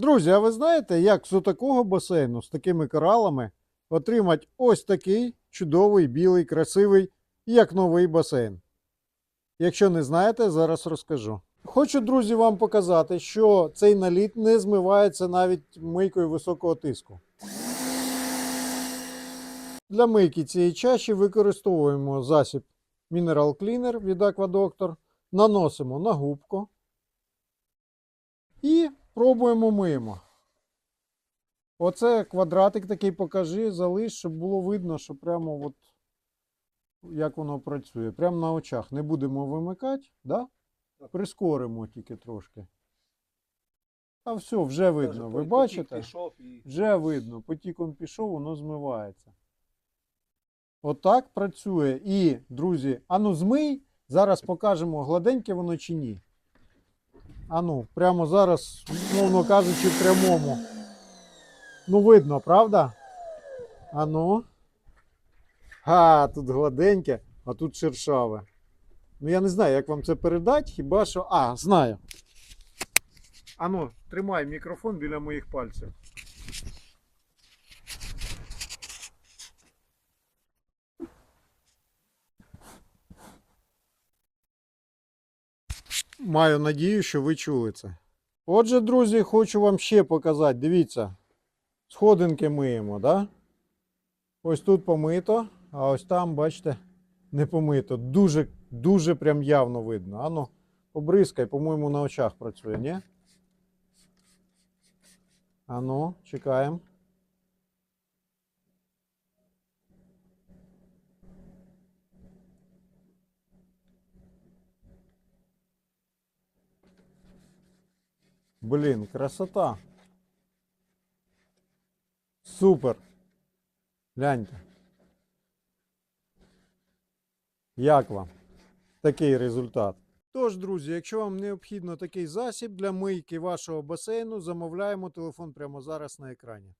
Друзі, а ви знаєте, як з такого басейну з такими коралами отримати ось такий чудовий, білий, красивий, як новий басейн? Якщо не знаєте, зараз розкажу. Хочу, друзі, вам показати, що цей наліт не змивається навіть мийкою високого тиску. Для мийки цієї чаші використовуємо засіб Mineral Cleaner від Aquadoctor, наносимо на губку пробуємо миємо. Оце квадратик такий покажи, залиш, щоб було видно, що прямо от як воно працює. Прямо на очах. Не будемо вимикати, да? прискоримо тільки трошки. А все, вже видно. Ви бачите? Вже видно, потіком пішов, воно змивається. Отак працює. І, друзі, ану змий. Зараз покажемо, гладеньке воно чи ні. Ану, прямо зараз, мовно кажучи, в прямому. Ну, видно, правда? Ану. А, тут гладеньке, а тут шершаве. Ну, я не знаю, як вам це передати, хіба що. А, знаю. Ану, тримай мікрофон біля моїх пальців. Маю надію, що ви чули це. Отже, друзі, хочу вам ще показати. Дивіться, сходинки миємо, да? Ось тут помито, а ось там, бачите, не помито. Дуже, дуже прям явно видно. Ану, побризкай, по-моєму, на очах працює, ні? Ану, чекаємо. Блін, красота. Супер. Гляньте. Як вам такий результат? Тож, друзі, якщо вам необхідно такий засіб для мийки вашого басейну, замовляємо телефон прямо зараз на екрані.